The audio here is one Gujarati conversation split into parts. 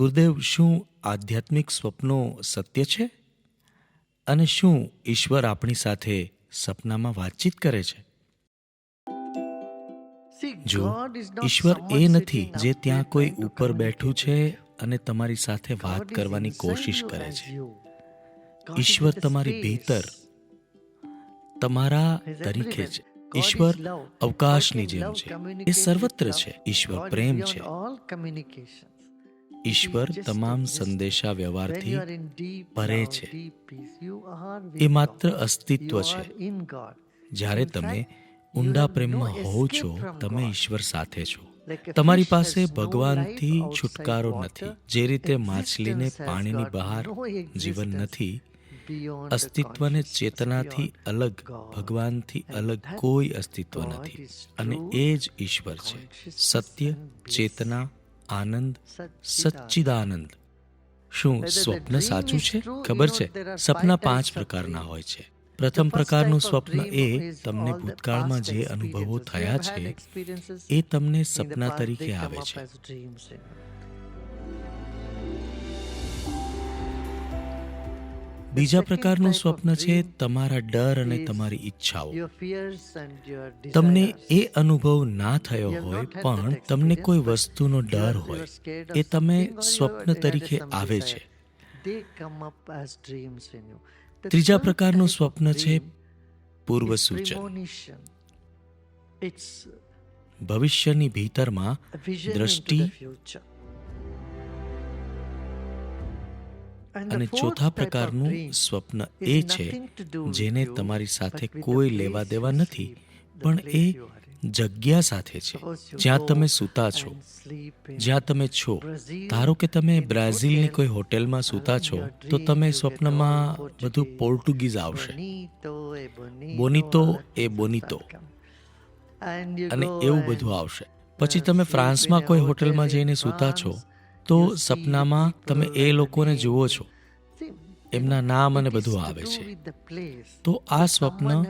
ગુરુદેવ શું આધ્યાત્મિક સ્વપ્નો સત્ય છે? અને શું ઈશ્વર આપણી સાથે સપનામાં વાતચીત કરે છે? જો ઈશ્વર એ નથી જે ત્યાં કોઈ ઉપર બેઠું છે અને તમારી સાથે વાત કરવાની કોશિશ કરે છે. ઈશ્વર તમારી ભીતર તમારા તરીકે છે ઈશ્વર અવકાશની જેમ છે. એ સર્વત્ર છે. ઈશ્વર પ્રેમ છે. ઈશ્વર તમામ સંદેશા વ્યવહારથી પરે છે. એ માત્ર અસ્તિત્વ છે. જ્યારે તમે ઊંડા પ્રેમમાં હોવ છો તમે ઈશ્વર સાથે છો. તમારી પાસે ભગવાનથી છુટકારો નથી. જે રીતે માછલીને પાણીની બહાર જીવન નથી અસ્તિત્વને ચેતનાથી અલગ ભગવાનથી અલગ કોઈ અસ્તિત્વ નથી. અને એ જ ઈશ્વર છે. સત્ય ચેતના આનંદ સચ્ચિદાનંદ. શું સ્વપ્ન સાચું છે? ખબર છે? સપના પાંચ પ્રકારના હોય છે. પ્રથમ પ્રકારનું સ્વપ્ન એ તમને ભૂતકાળમાં જે અનુભવો થયા છે એ તમને સપના તરીકે આવે છે. બીજા પ્રકારનું સ્વપ્ન છે તમારા ડર અને તમારી ઈચ્છાઓ. તમને એ અનુભવ ના થયો હોય પણ તમને કોઈ વસ્તુનો ડર હોય એ તમે સ્વપ્ન તરીકે આવે છે. ત્રીજા પ્રકારનું સ્વપ્ન છે પૂર્વ સૂચન ભવિષ્યની ભીતરમાં દ્રષ્ટિ અને ચોથા પ્રકારનું સ્વપ્ન એ છે જેને તમારી સાથે કોઈ લેવા દેવા નથી પણ એ જગ્યા સાથે છે. જ્યાં તમે સૂતા છો જ્યાં તમે છો. ધારો કે તમે બ્રાઝિલની કોઈ હોટેલમાં સૂતા છો તો તમે સ્વપ્નમાં બધું પોર્ટુગીઝ આવશે. બોનીતો એ બોનીતો અને એવું બધું આવશે. પછી તમે ફ્રાન્સમાં કોઈ હોટેલમાં જઈને સૂતા છો તો સપનામાં તમે એ લોકોને જુઓ છો. એમના નામ અને બધું આવે છે. તો આ સ્વપ્ન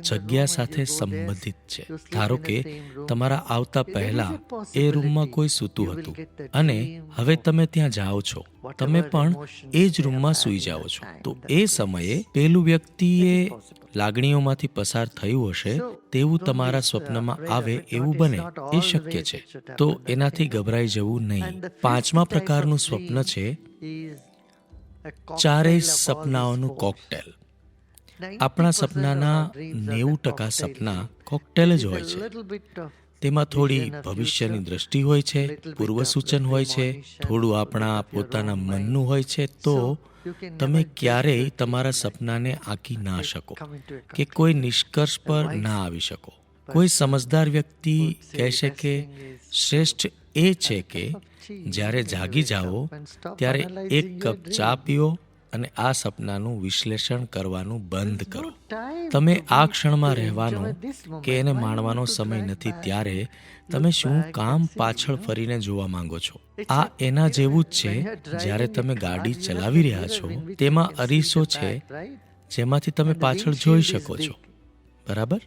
જગ્યા સાથે સંબંધિત છે. ધારો કે તમારા આવતા પહેલા એ રૂમમાં કોઈ સૂતું હતું અને હવે તમે ત્યાં જાઓ છો. તમે પણ એ જ રૂમમાં સૂઈ જાઓ છો. તો એ સમયે પેલું વ્યક્તિએ લાગણીઓમાંથી પસાર થયું હશે, તેવું તમારા સ્વપ્નમાં આવે એવું બને, એ શક્ય છે. તો એનાથી ગભરાઈ જવું નહીં. પાંચમા પ્રકારનું સ્વપ્ન છે ચારેય સપનાઓનું કોકટેલ. આપણા સપનાના નેવું ટકા સપના કોકટેલ જ હોય છે. તેમાં થોડી ભવિષ્યની દ્રષ્ટિ હોય છે પૂર્વ સૂચન હોય છે થોડું આપણા પોતાના મનનું હોય છે તો તમે ક્યારેય તમારા સપનાને આંકી ના શકો કે કોઈ નિષ્કર્ષ પર ના આવી શકો. કોઈ સમજદાર વ્યક્તિ કહેશે કે શ્રેષ્ઠ એ છે કે જ્યારે જાગી જાઓ, ત્યારે એક કપ ચા પીઓ અને આ સપનાનું વિશ્લેષણ કરવાનું બંધ કરો. તમે આ ક્ષણમાં રહેવાનો કે એને માણવાનો સમય નથી, ત્યારે તમે શું કામ પાછળ ફરીને જોવા માંગો છો? આ એના જેવું જ છે, જ્યારે તમે ગાડી ચલાવી રહ્યા છો, તેમાં અરીસો છે, જેમાંથી તમે પાછળ જોઈ શકો છો. બરાબર?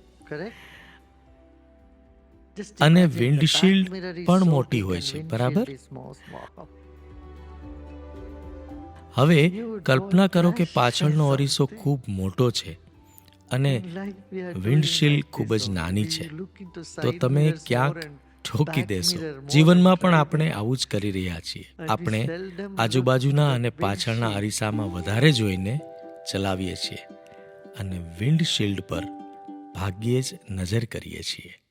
અને વિન્ડશીલ્ડ પણ મોટી હોય છે બરાબર? હવે કલ્પના કરો કે પાછળનો અરીસો ખૂબ મોટો છે અને વિન્ડશીલ્ડ ખૂબ જ નાની છે. તો તમે ક્યાંક ઠોકી દેશો. જીવનમાં પણ આપણે આવું જ કરી રહ્યા છીએ. આપણે આજુબાજુના અને પાછળના અરીસામાં વધારે જોઈને ચલાવીએ છીએ. અને વિન્ડશીલ્ડ પર ભાગ્યે જ નજર કરીએ છીએ.